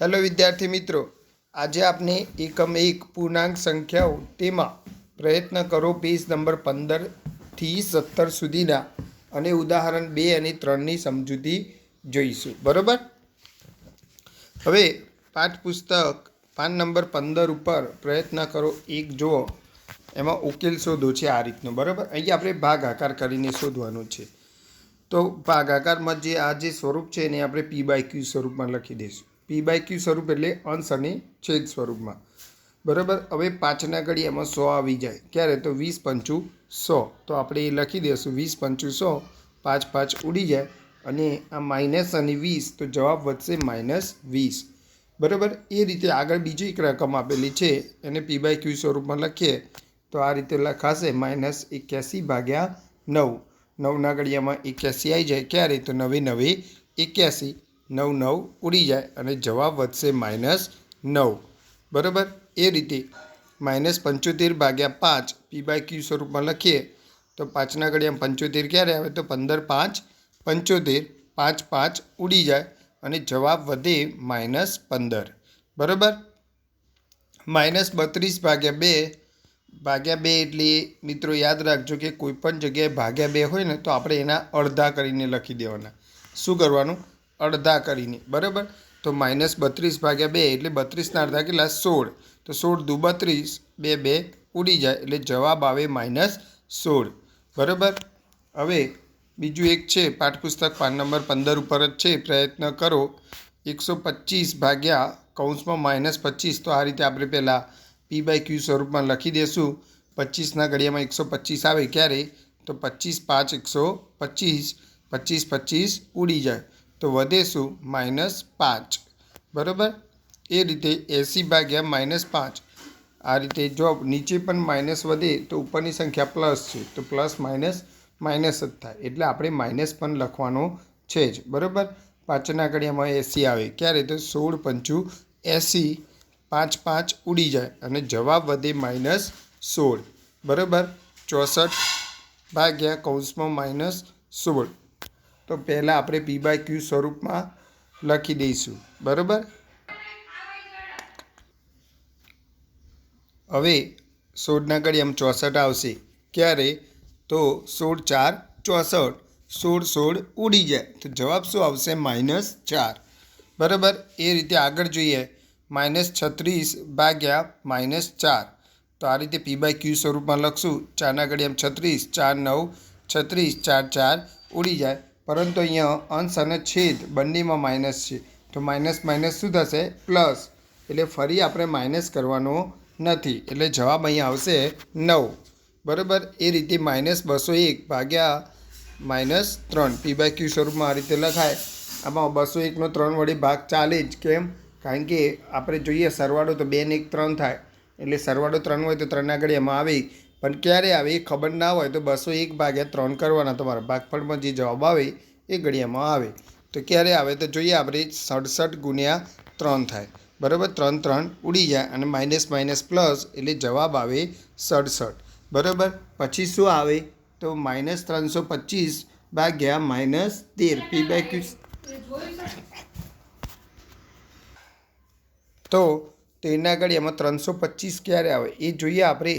Hello વિદ્યાર્થી મિત્રો, આજે આપણે એકમ એક પૂર્ણાંક સંખ્યાઓ તેમાં પ્રયત્ન કરો પેજ નંબર પંદરથી સત્તર સુધીના અને ઉદાહરણ બે અને ત્રણની સમજૂતી જોઈશું. બરાબર? હવે પાઠપુસ્તક પાન નંબર પંદર ઉપર પ્રયત્ન કરો. એક જુઓ, એમાં ઉકેલ શોધો છે આ રીતનો. બરાબર? અહીંયા આપણે ભાગ આકાર કરીને શોધવાનો છે. તો ભાગાકારમાં જે આ જે સ્વરૂપ છે એને આપણે પી બાય ક્યુ સ્વરૂપમાં લખી દઈશું. પી બાય ક્યુ સ્વરૂપ એટલે અંશ અને છેદ સ્વરૂપમાં. બરાબર? હવે પાંચના ઘડી એમાં સો આવી જાય. ક્યારે? તો વીસ પંચું સો. તો આપણે એ લખી દઈશું વીસ પંચું સો, પાંચ પાંચ ઉડી જાય અને આ માઇનસ અને વીસ, તો જવાબ વધશે માઇનસ વીસ. બરાબર? એ રીતે આગળ બીજી એક રકમ આપેલી છે, એને પી બાય ક્યુ સ્વરૂપમાં લખીએ, તો આ રીતે લખાશે માઇનસ એક્યાસી ભાગ્યા નવ. નવના ઘડિયામાં એક્યાસી આવી જાય. ક્યારે? તો નવે નવે એક્યાસી. નવ નવ ઉડી જાય અને જવાબ વધશે માઇનસ નવ. બરાબર? એ રીતે માઇનસ પંચોતેર ભાગ્યા પાંચ પી બાય ક્યુ સ્વરૂપમાં લખીએ તો પાંચના ઘડિયામાં પંચોતેર ક્યારે આવે? તો પંદર પાંચ પંચોતેર પાંચ પાંચ ઉડી જાય અને જવાબ વધે માઇનસ પંદર. બરાબર? માઇનસ બત્રીસ ભાગ્યા બે ભાગ્યા બે એટલે મિત્રો યાદ રાખજો કે કોઈપણ જગ્યાએ ભાગ્યા બે હોય ને તો આપણે એના અડધા કરીને લખી દેવાના. શું કરવાનું? અડધા કરીને, બરાબર? તો માઇનસ બત્રીસ ભાગ્યા બે એટલે બત્રીસના અડધા કેટલા? સોળ. તો સોળ દુ બત્રીસ, બે બે ઉડી જાય એટલે જવાબ આવે માઇનસ સોળ. બરાબર? હવે બીજું એક છે, પાઠપુસ્તક પાન નંબર પંદર ઉપર જ છે, પ્રયત્ન કરો. એકસો પચીસ ભાગ્યા કૌંસમાં માઇનસ પચીસ, તો આ રીતે આપણે પહેલાં પી બાય ક્યુ સ્વરૂપમાં લખી દઈશું પચીસના ઘડિયામાં એકસો પચીસ આવે ક્યારે? તો પચીસ પાંચ એકસો પચીસ પચીસ પચીસ ઉડી જાય. તો વધે શું માઇનસ પાંચ. બરાબર? એ રીતે એંસી ભાગ્યા માઇનસ પાંચ. આ રીતે જો નીચે પણ માઇનસ વધે તો ઉપરની સંખ્યા પ્લસ છે, તો પ્લસ માઇનસ માઇનસ જ થાય. એટલે આપણે માઇનસ પણ લખવાનો છે જ. બરાબર? પાંચના કડિયામાં એંસી આવે. ક્યારે? તો સોળ પંચું એંસી પાંચ પાંચ ઉડી જાય અને જવાબ વધે માઇનસ સોળ. બરાબર? ચોસઠ ભાગ્યા કૌંસમાં માઇનસ સોળ. તો પહેલાં આપણે પી બાય ક્યુ સ્વરૂપમાં લખી દઈશું. બરાબર? હવે સોળના ઘડી આમ ચોસઠ આવશે. ક્યારે? તો સોળ ચાર ચોસઠ. સોળ સોળ ઉડી જાય. તો જવાબ શું આવશે? માઇનસ ચાર. બરાબર? એ રીતે આગળ જોઈએ. માઇનસ છત્રીસ ભાગ્યા માઇનસ ચાર. તો આ રીતે પી બાય ક્યુ સ્વરૂપમાં લખશું. ચારના ઘડી આમ છત્રીસ, ચાર નવ, છત્રીસ, ચાર ચાર ઉડી જાય. પરંતુ અહીંયા અંશ અને છેદ બંનેમાં માઇનસ છે. તો માઇનસ માઇનસ શું થશે? પ્લસ એટલે ફરી આપણે માઇનસ કરવાનો નથી. એટલે જવાબ અહીંયા આવશે નવ. બરાબર? એ રીતે માઇનસ બસો એક ભાગ્યા માઇનસ ત્રણ. પી બાય ક્યુ સ્વરૂપમાં આ રીતે લખાય. આમાં બસો એકનો ત્રણ વડે ભાગ ચાલે જ. કેમ? કારણ કે આપણે જોઈએ સરવાળો તો બે ને એક ત્રણ થાય. એટલે સરવાળો ત્રણ હોય તો ત્રણના આગળ એમાં આવે. પણ ક્યારે આવે એ ખબર ના હોય તો બસો એક ભાગ્યા ત્રણ કરવાના તમારા ભાગફળમાં જે જવાબ આવે એ ઘડિયામાં આવે. તો ક્યારે આવે તો જોઈએ આપણે સડસઠ ગુણ્યા ત્રણ થાય. બરાબર ત્રણ ત્રણ ઉડી જાય અને માઇનસ માઇનસ પ્લસ એટલે જવાબ આવે સડસઠ. બરાબર? પછી શું આવે? તો માઇનસ ત્રણસો પચીસ ભાગ્યા માઇનસ તેર. પી બાય તો તેના આગળ ત્રણસો પચીસ ક્યારે આવે? એ જોઈએ આપણે.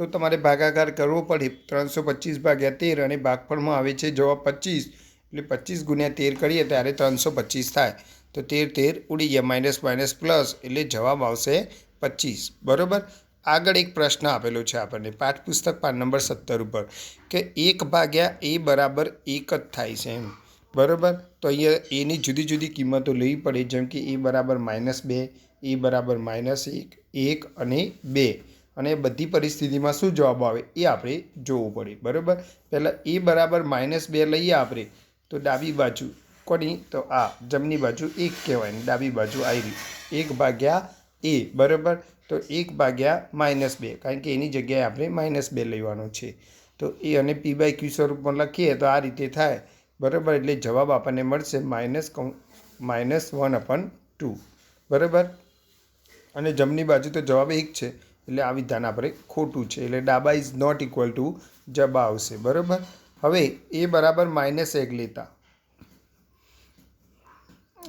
તો તમારે ભાગાકાર કરવો પડે. ત્રણસો પચીસ ભાગ્યા તેર અને ભાગફળમાં આવે છે જવાબ પચીસ. એટલે પચીસ ગુણ્યા તેર કરીએ ત્યારે ત્રણસો પચીસ થાય. તો તેર તેર ઉડી ગયા. Minus minus, plus. એટલે જવાબ આવશે પચીસ. બરાબર? આગળ એક પ્રશ્ન આપેલો છે આપણને. પાઠપુસ્તક પાન નંબર સત્તર ઉપર. કે એક ભાગ્યા એ બરાબર એક જ થાય છે એમ. બરાબર? તો અહીંયા એની જુદી જુદી કિંમતો લેવી પડે. જેમ કે એ બરાબર માઇનસ બે, એ બરાબર માઇનસ એક એક અને બે. અને બધી પરિસ્થિતિમાં શું જવાબ આવે એ આપણે જોવું પડે, બરાબર? પહેલાં એ બરાબર માઇનસ બે લઈએ આપણે, તો ડાબી બાજુ કોની? તો આ, જમણી બાજુ એક કહેવાય ને ડાબી બાજુ આવી એક ભાગ્યા એ, બરાબર? તો એક ભાગ્યા માઇનસ બે, કારણ કે એની જગ્યાએ આપણે માઇનસ બે લેવાનો છે. તો એ અને પી બાય ક્યુ સ્વરૂપમાં લખીએ તો આ રીતે થાય, બરાબર? એટલે જવાબ આપણને મળશે minus minus one upon two બરાબર? અને જમણી બાજુ તો જવાબ એક છે. એટલે આ વિધાન આપણે ખોટું છે. એટલે ડાબા ઇઝ નોટ ઇક્વલ ટુ જબા આવશે. બરાબર? હવે એ બરાબર માઇનસ એક લેતા.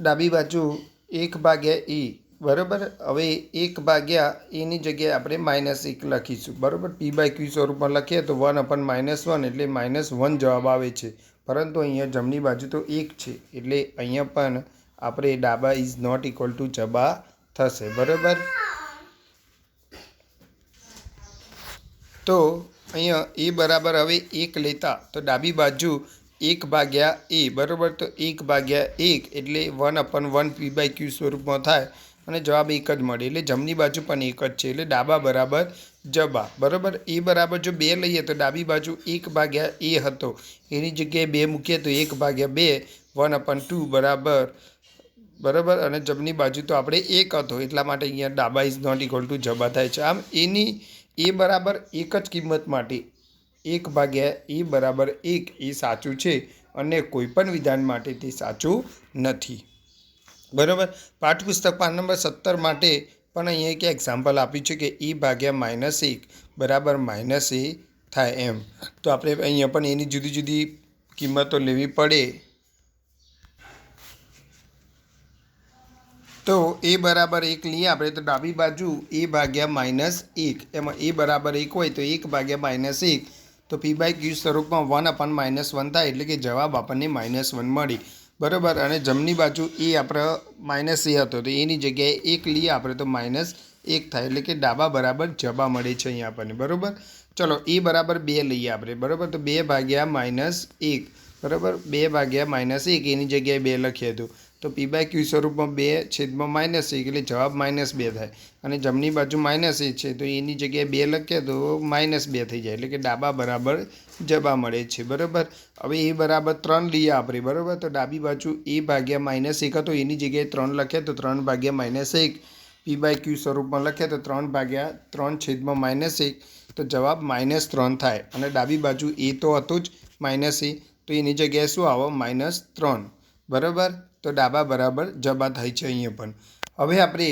ડાબી બાજુ એક ભાગ્યા એ. બરાબર? હવે એક ભાગ્યા એની જગ્યાએ આપણે માઇનસ એક લખીશું. બરાબર? પી બાય ક્યુ સ્વરૂપમાં લખીએ તો વન અપન માઇનસ વન એટલે માઇનસ વન જવાબ આવે છે. પરંતુ અહીંયા જમણી બાજુ તો એક છે. એટલે અહીંયા પણ આપણે ડાબા ઇઝ નોટ ઇક્વલ ટુ જબા થશે. બરાબર? તો અહીંયા એ બરાબર હવે એક લેતા. તો ડાબી બાજુ એક ભાગ્યા એ. બરાબર? તો એક ભાગ્યા એક એટલે one upon one P by Q સ્વરૂપમાં થાય અને જવાબ એક જ મળે. એટલે જમણી બાજુ પણ એક જ છે. એટલે ડાબા બરાબર જબા. બરાબર? એ બરાબર જો બે લઈએ તો ડાબી બાજુ એક ભાગ્યા એ હતો. એની જગ્યાએ બે મૂકીએ તો એક ભાગ્યા બે, વન અપન ટુ બરાબર. બરાબર? અને જમણી બાજુ તો આપણે એક હતો. એટલા માટે અહીંયા ડાબા ઇઝ નોટ ઇક્વલ ટુ જબા થાય છે. આમ એની એ બરાબર એક જ કિંમત માટે. એક ભાગ્યા એ બરાબર એક એ સાચું છે અને કોઈપણ વિધાન માટે તે સાચું નથી. બરાબર? પાઠ્યપુસ્તક પાન નંબર સત્તર માટે પણ અહીંયા એક એક્ઝામ્પલ આપ્યું છે કે એ ભાગ્યા માઇનસ એક, બરાબર માઇનસ એ થાય એમ. તો આપણે અહીંયા પણ એની જુદી જુદી કિંમતો લેવી પડે. તો એ બરાબર એક લઈએ. આપણે તો ડાબી બાજુ એ ભાગ્યા માઇનસ એક. એમાં એ બરાબર એક હોય તો એક ભાગ્યા માઇનસ એક. તો પી બાય ક્યુ સ્વરૂપમાં વન અપન માઇનસ વન થાય એટલે કે જવાબ આપણને માઇનસ વન મળી. બરાબર? અને જમણી બાજુ એ આપણે માઇનસ એ હતો. તો એની જગ્યાએ એક લઈએ આપણે તો માઇનસ એક થાય એટલે કે ડાબા બરાબર જબા મળે છે અહીંયા આપણને. બરાબર? ચલો, એ બરાબર બે લઈએ આપણે. બરાબર? તો બે ભાગ્યા માઇનસ એક. બરાબર? બે ભાગ્યા માઇનસ એક. એની જગ્યાએ બે લખીએ હતું તો પી બાય ક્યુ સ્વરૂપમાં બે છેદમાં માઇનસ એક એટલે જવાબ માઇનસ બે થાય. અને જમણી બાજુ માઇનસ એક છે, તો એની જગ્યાએ બે લખીએ તો માઇનસ બે થઈ જાય, એટલે કે ડાબા બરાબર જબા મળે છે, બરાબર? હવે એ બરાબર ત્રણ લઈએ આપણે, બરાબર? તો ડાબી બાજુ એ ભાગ્યા માઇનસ એક હતો, એની જગ્યાએ ત્રણ લખીએ તો ત્રણ ભાગ્યા માઇનસ એક. પી બાય ક્યુ સ્વરૂપમાં લખીએ તો ત્રણ ભાગ્યા ત્રણ છેદમાં માઇનસ એક, તો જવાબ માઇનસ ત્રણ થાય. અને ડાબી બાજુ એ તો હતું જ માઇનસ એ, તો એની જગ્યાએ શું આવે? માઇનસ ત્રણ, બરાબર? તો ડાબા બરાબર જબા થાય છે અહીંયા પણ. હવે આપણે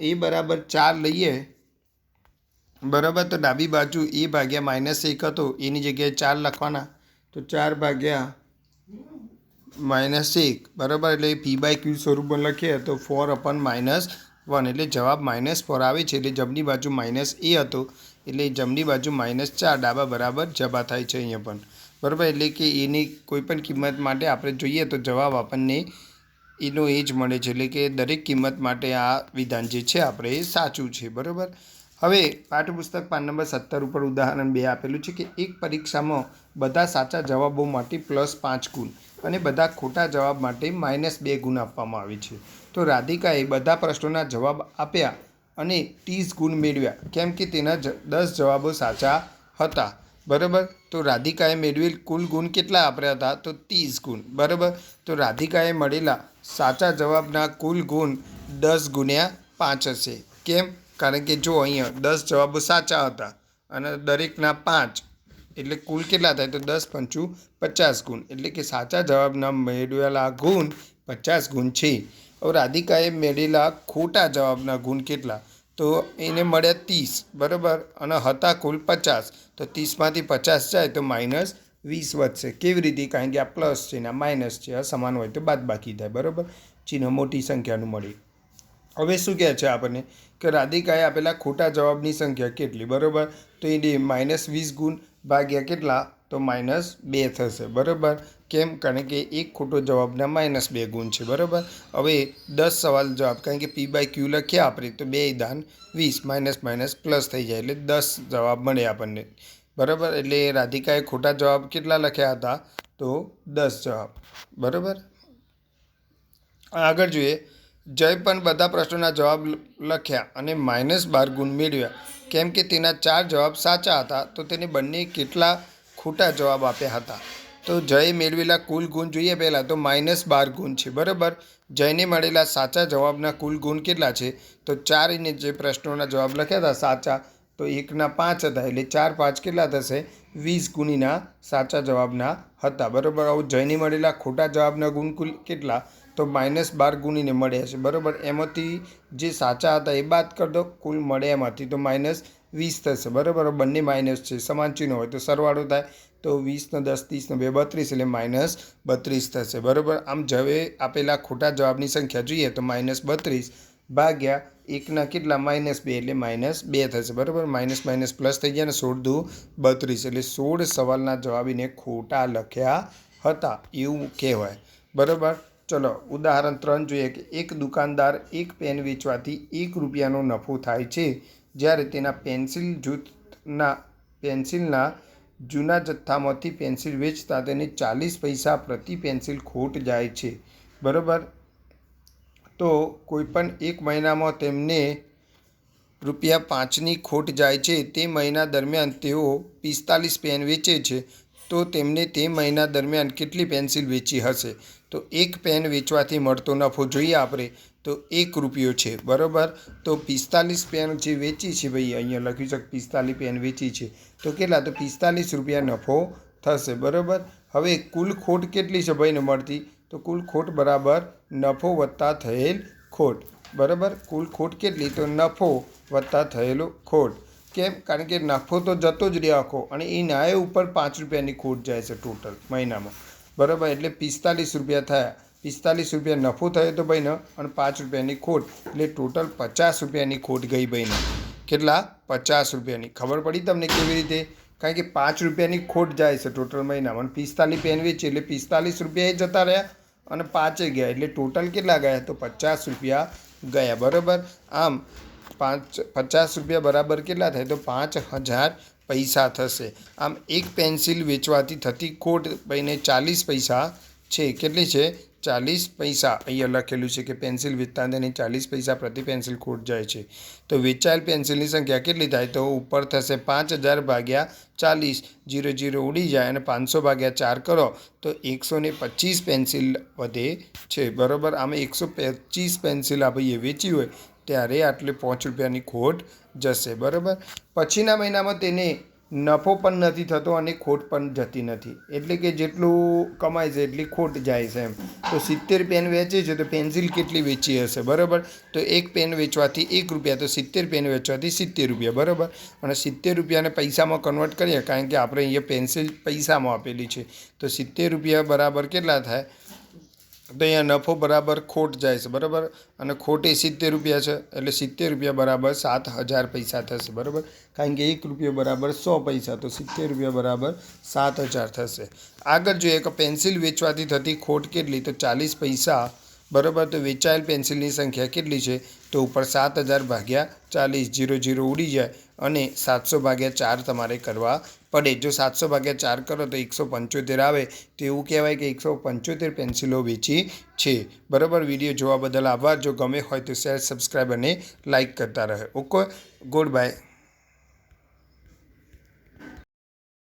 એ બરાબર ચાર લઈએ. બરાબર, તો ડાબી બાજુ એ ભાગ્યા માઇનસ એક હતો, એની જગ્યાએ ચાર લખવાના. તો ચાર ભાગ્યા માઇનસ એક, બરાબર? એટલે પી બાય ક્યુ સ્વરૂપમાં લખીએ, તો ફોર અપન માઇનસ વન એટલે જવાબ માઇનસ ફોર આવે છે, એટલે જમણી બાજુ માઇનસ એ હતો, એટલે જમણી બાજુ માઇનસ ચાર, ડાબા બરાબર જબા થાય છે અહીંયા પણ. બરાબર? એટલે કે એની કોઈપણ કિંમત માટે આપણે જોઈએ તો જવાબ આપણને એનો એ જ મળે છે. એટલે કે દરેક કિંમત માટે આ વિધાન જે છે આપણે એ સાચું છે. બરાબર? હવે પાઠ્યપુસ્તક પાન નંબર સત્તર ઉપર ઉદાહરણ બે આપેલું છે કે એક પરીક્ષામાં બધા સાચા જવાબો માટે પ્લસ પાંચ ગુણ અને બધા ખોટા જવાબ માટે માઇનસ બે ગુણ આપવામાં આવે છે. તો રાધિકાએ બધા પ્રશ્નોના જવાબ આપ્યા અને ત્રીસ ગુણ મેળવ્યા. કેમ કે તેના દસ જવાબો સાચા હતા. બરાબર? તો રાધિકાએ મેળવેલ કુલ ગુણ કેટલા આપ્યા હતા? તો ત્રીસ ગુણ. બરાબર? તો રાધિકાએ મળેલા સાચા જવાબના કુલ ગુણ દસ ગુણ્યા પાંચ હશે. કેમ? કારણ કે જો અહીંયા દસ જવાબો સાચા હતા અને દરેકના પાંચ, એટલે કુલ કેટલા થાય? તો દસ પંચું પચાસ ગુણ. એટલે કે સાચા જવાબના મેળવેલા ગુણ પચાસ ગુણ છે. હવે રાધિકાએ મેળવેલા ખોટા જવાબના ગુણ કેટલા? તો એને મળ્યા ત્રીસ, બરાબર? અને હતા કુલ પચાસ. તો ત્રીસમાંથી પચાસ જાય તો માઇનસ વીસ વધશે કેવી રીતે? કારણ કે આ પ્લસ છે ને, આ માઇનસ છે, આ સમાન હોય તો બાદ બાકી થાય, બરાબર? ચિહ્ન મોટી સંખ્યાનું મળી. હવે શું કહે છે આપણને? કે રાધિકાએ આપેલા ખોટા જવાબની સંખ્યા કેટલી, બરાબર? તો એ માઇનસ વીસ ગુણ ભાગ્યા કેટલા? તો માઇનસ બે થશે, બરાબર? કેમ? કારણ કે એક ખોટો જવાબના માઇનસ બે ગુણ છે, બરાબર? હવે દસ સવાલ જવાબ, કારણ કે પી બાય ક્યુ લખ્યા આપણે, તો બે દાન વીસ, માઇનસ માઇનસ પ્લસ થઈ જાય, એટલે દસ જવાબ મળે આપણને. બરાબર? એટલે રાધિકાએ ખોટા જવાબ કેટલા લખ્યા હતા? તો દસ જવાબ. બરાબર? આગળ જોઈએ. જય પણ બધા પ્રશ્નોના જવાબ લખ્યા અને માઇનસ બાર ગુણ મેળવ્યા. કેમ કે તેના ચાર જવાબ સાચા હતા, તો તેને બંને કેટલા ખોટા જવાબ આપ્યા હતા? તો જય મેળવેલા કુલ ગુણ જોઈએ પહેલાં, તો માઇનસ બાર ગુણ છે, બરાબર? જયને મળેલા સાચા જવાબના કુલ ગુણ કેટલા છે? તો ચાર જે પ્રશ્નોના જવાબ લખ્યા હતા, સાચા તો એકના પાંચ હતા એટલે ચાર પાંચ કેટલા થશે? વીસ ગુણીના સાચા જવાબના હતા. બરાબર? આવું જઈને મળેલા ખોટા જવાબના ગુણ કુલ કેટલા? તો માઇનસ બાર ગુણીને મળ્યા છે બરાબર? એમાંથી જે સાચા હતા એ બાદ કરી દો. કુલ મળે એમાંથી. તો માઇનસ વીસ થશે. બરાબર? બંને માઇનસ છે. સમાન ચિહ્ન હોય તો સરવાળો થાય. તો વીસનો દસ, ત્રીસનો બે, બત્રીસ એટલે માઇનસ બત્રીસ થશે. બરાબર? આમ જવે આપેલા ખોટા જવાબની સંખ્યા જોઈએ તો માઇનસ બત્રીસ ભાગ્યા એકના કેટલા? માઇનસ બે એટલે માઇનસ બે થશે બરાબર? માઇનસ માઇનસ પ્લસ થઈ ગયા ને સોળ દુ બત્રીસ. એટલે સોળ સવાલના જવાબીને ખોટા લખ્યા હતા, એવું કહેવાય. બરાબર? ચલો, ઉદાહરણ ત્રણ જોઈએ કે એક દુકાનદાર એક પેન વેચવાથી એક રૂપિયાનો નફો થાય છે, જ્યારે તેના પેન્સિલ જૂથના, પેન્સિલના જૂના જથ્થામાંથી પેન્સિલ વેચતા તેને ચાલીસ પૈસા પ્રતિ પેન્સિલ ખોટ જાય છે. બરાબર? તો કોઈપણ એક મહિનામાં તેમને રૂપિયા પાંચની ખોટ જાય છે, તે મહિના દરમિયાન તેઓ પિસ્તાલીસ પેન વેચે છે, તો તેમને તે મહિના દરમિયાન કેટલી પેન્સિલ વેચી હશે? તો એક પેન વેચવાથી મળતો નફો જોઈએ આપણે. તો એક રૂપિયો છે, બરાબર? તો પિસ્તાલીસ પેન જે વેચી છે ભાઈ, અહીંયા લખ્યું છે પિસ્તાલીસ પેન વેચી છે. તો કેટલા? તો પિસ્તાલીસ રૂપિયા નફો થશે, બરાબર? હવે કુલ ખોટ કેટલી છે ભાઈને મળતી? તો કુલ ખોટ બરાબર નફો વત્તા થયેલ ખોટ. બરાબર? કુલ ખોટ કેટલી? તો નફો વત્તા થયેલો ખોટ. કેમ? કારણ કે નફો તો જતો જ રહ્યો આખો અને એ નાય ઉપર પાંચ રૂપિયાની ખોટ જાય છે ટોટલ મહિનામાં. બરાબર? એટલે પિસ્તાલીસ રૂપિયા થયા. પિસ્તાલીસ રૂપિયા નફો થયો તો ભાઈને અને પાંચ રૂપિયાની ખોટ. એટલે ટોટલ પચાસ રૂપિયાની ખોટ ગઈ ભાઈને. કેટલા? પચાસ રૂપિયાની. ખબર પડી તમને કેવી રીતે? કારણ કે પાંચ રૂપિયાની ખોટ જાય છે ટોટલ મહિનામાં અને પિસ્તાલીસ પેન વેચી. એટલે પિસ્તાલીસ રૂપિયા એ જતા રહ્યા. અને પાંચે ગયા, એટલે ટોટલ કેટલા ગયા? તો પચાસ રૂપિયા ગયા, બરાબર? આમ પાંચ, પચાસ રૂપિયા બરાબર કેટલા થાય? તો પાંચ હજાર પૈસા થશે. આમ એક પેન્સિલ વેચવાથી થતી ખોટ ભાઈને ચાલીસ પૈસા છે. કેટલી છે? ચાલીસ પૈસા, અહીંયા લખેલું છે કે પેન્સિલ વેચતા તેને ચાલીસ પૈસા પ્રતિ પેન્સિલ ખોટ જાય છે. તો વેચાયેલ પેન્સિલની સંખ્યા કેટલી થાય? તો ઉપર થશે પાંચ હજાર ભાગ્યા ચાલીસ જીરો જીરો ઉડી જાય અને પાંચસો ભાગ્યા ચાર કરો. તો એકસો ને પચીસ પેન્સિલ વધે છે. બરાબર? આમાં એકસો પચીસ પેન્સિલ આ ભાઈએ વેચી હોય, ત્યારે આટલે પાંચ રૂપિયાની ખોટ જશે. બરાબર? પછીના મહિનામાં તેને નફો પણ નથી થતો અને ખોટ પણ જતી નથી. એટલે કે જેટલું કમાય છે એટલી ખોટ જાય છે એમ. તો સિત્તેર પેન વેચે છે તો પેન્સિલ કેટલી વેચી હશે? બરાબર? તો એક પેન વેચવાથી એક રૂપિયા, તો સિત્તેર પેન વેચવાથી સિત્તેર રૂપિયા. બરાબર? અને સિત્તેર રૂપિયાને પૈસામાં કન્વર્ટ કરીએ, કારણ કે આપણે અહીંયા પેન્સિલ પૈસામાં આપેલી છે. તો સિત્તેર રૂપિયા બરાબર કેટલા થાય? તો અહીંયા નફો બરાબર ખોટ જાય છે, બરાબર? અને ખોટે સિત્તેર રૂપિયા છે, એટલે સિત્તેર રૂપિયા બરાબર સાત હજાર પૈસા થશે, બરાબર? કારણ કે એક રૂપિયો બરાબર સો પૈસા, તો સિત્તેર રૂપિયા બરાબર સાત હજાર થશે. આગળ જોઈએ કે પેન્સિલ વેચવાથી થતી ખોટ કેટલી? તો ચાલીસ પૈસા, બરાબર? તો વેચાયેલ પેન્સિલની સંખ્યા કેટલી છે? તો ઉપર સાત હજાર ભાગ્યા ચાલીસ, જીરો જીરો ઉડી જાય અને સાતસો ભાગ્યા ચાર તમારે કરવા પડે. જો સાતસો ભાગ્યા ચાર કરો તો એકસો પંચોતેર આવે. તો એવું કહેવાય કે એકસો પંચોતેર પેન્સિલો વેચી છે. બરાબર? વીડિયો જોવા બદલ આભાર. જો ગમે હોય તો શેર, સબસ્ક્રાઈબ અને લાઇક કરતા રહે. ઓકે? Good bye.